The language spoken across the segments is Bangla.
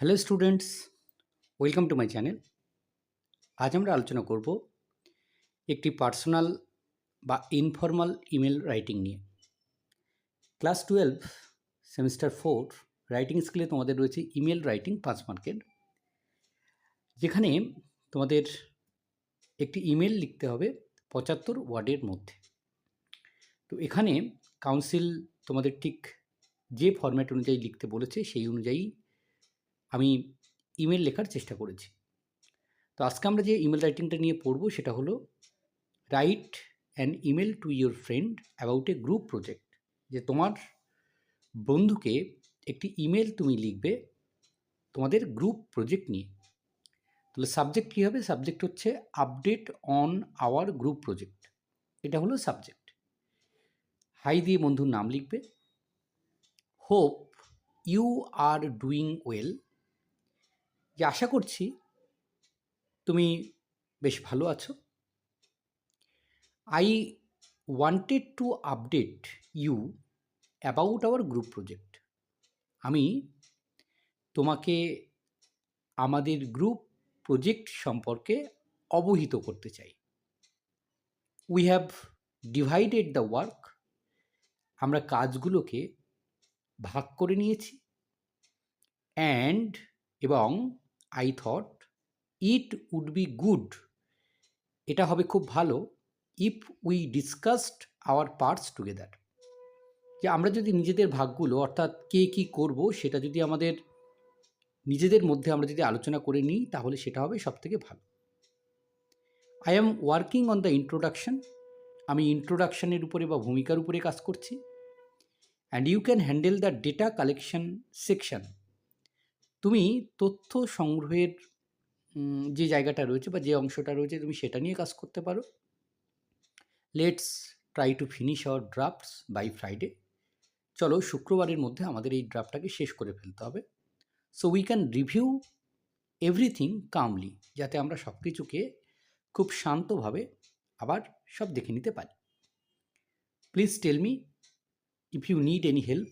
Hello students welcome to my channel আজ আমরা আলোচনা করব একটি পার্সোনাল বা ইনফর্মাল ইমেল রাইটিং নিয়ে। Class twelve semester four writing স্কিলে তোমাদের রয়েছে ইমেল রাইটিং পাঁচ মার্কেট যেখানে তোমাদের একটি ইমেল লিখতে হবে পঁচাত্তর ওয়ার্ডের মধ্যে। তো এখানে কাউন্সিল তোমাদের ঠিক যে ফরম্যাট অনুযায়ী লিখতে বলেছে সেই অনুযায়ী আমি ইমেল লেখার চেষ্টা করেছি। তো আজকে আমরা যে ইমেল রাইটিংটা নিয়ে পড়ব সেটা হলো write an email to your friend about a group project যে তোমার বন্ধুকে একটি ইমেল তুমি লিখবে তোমাদের গ্রুপ প্রজেক্ট নিয়ে। তাহলে সাবজেক্ট কী হবে? সাবজেক্ট হচ্ছে update on our group project এটা হলো সাবজেক্ট হাই দিয়ে বন্ধুর নাম লিখবে। Hope you are doing well যে আশা করছি তুমি বেশ ভালো আছো। I wanted to update you about our group project আমি তোমাকে আমাদের গ্রুপ প্রজেক্ট সম্পর্কে অবহিত করতে চাই। We have divided the work আমরা কাজগুলোকে ভাগ করে নিয়েছি। অ্যান্ড এবং I thought it would be good এটা হবে খুব ভালো if we discussed our parts together যে আমরা যদি নিজেদের ভাগগুলো, অর্থাৎ কে কী করব, সেটা যদি আমাদের, নিজেদের মধ্যে আমরা যদি আলোচনা করে নিই, তাহলে সেটা হবে সবথেকে ভালো। I am working on the introduction আমি ইন্ট্রোডাকশনের উপরে বা ভূমিকার উপরে কাজ করছি। And you can handle the data collection section তুমি তথ্য সংগ্রহের যে জায়গাটা রয়েছে বা যে অংশটা রয়েছে, তুমি সেটা নিয়ে কাজ করতে পারো। Let's try to finish our drafts by Friday চলো শুক্রবারের মধ্যে আমাদের এই ড্রাফটটাকে শেষ করে ফেলতে হবে। So we can review everything calmly যাতে আমরা সব কিছুকে খুব শান্তভাবে আবার সব দেখে নিতে পারি। Please tell me if you need any help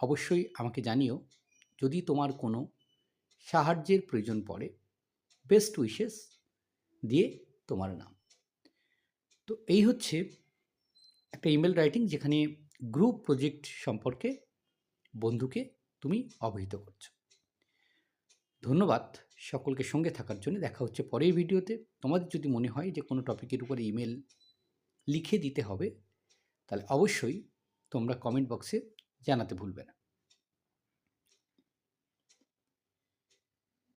অবশ্যই আমাকে জানিও। যদি তোমার কোনো সাহায্যের প্রয়োজন পড়ে বেস্ট উইশেস দিয়ে তোমার নাম। তো এই হচ্ছে একটা ইমেল রাইটিং যেখানে গ্রুপ প্রজেক্ট সম্পর্কে বন্ধুকে তুমি অবহিত করছ। ধন্যবাদ সকলকে সঙ্গে থাকার জন্য। দেখা হচ্ছে পরের ভিডিওতে। তোমাদের যদি মনে হয় যে কোনো টপিকের উপরে ইমেল লিখে দিতে হবে, তাহলে অবশ্যই তোমরা কমেন্ট বক্সে জানাতে ভুলবে না।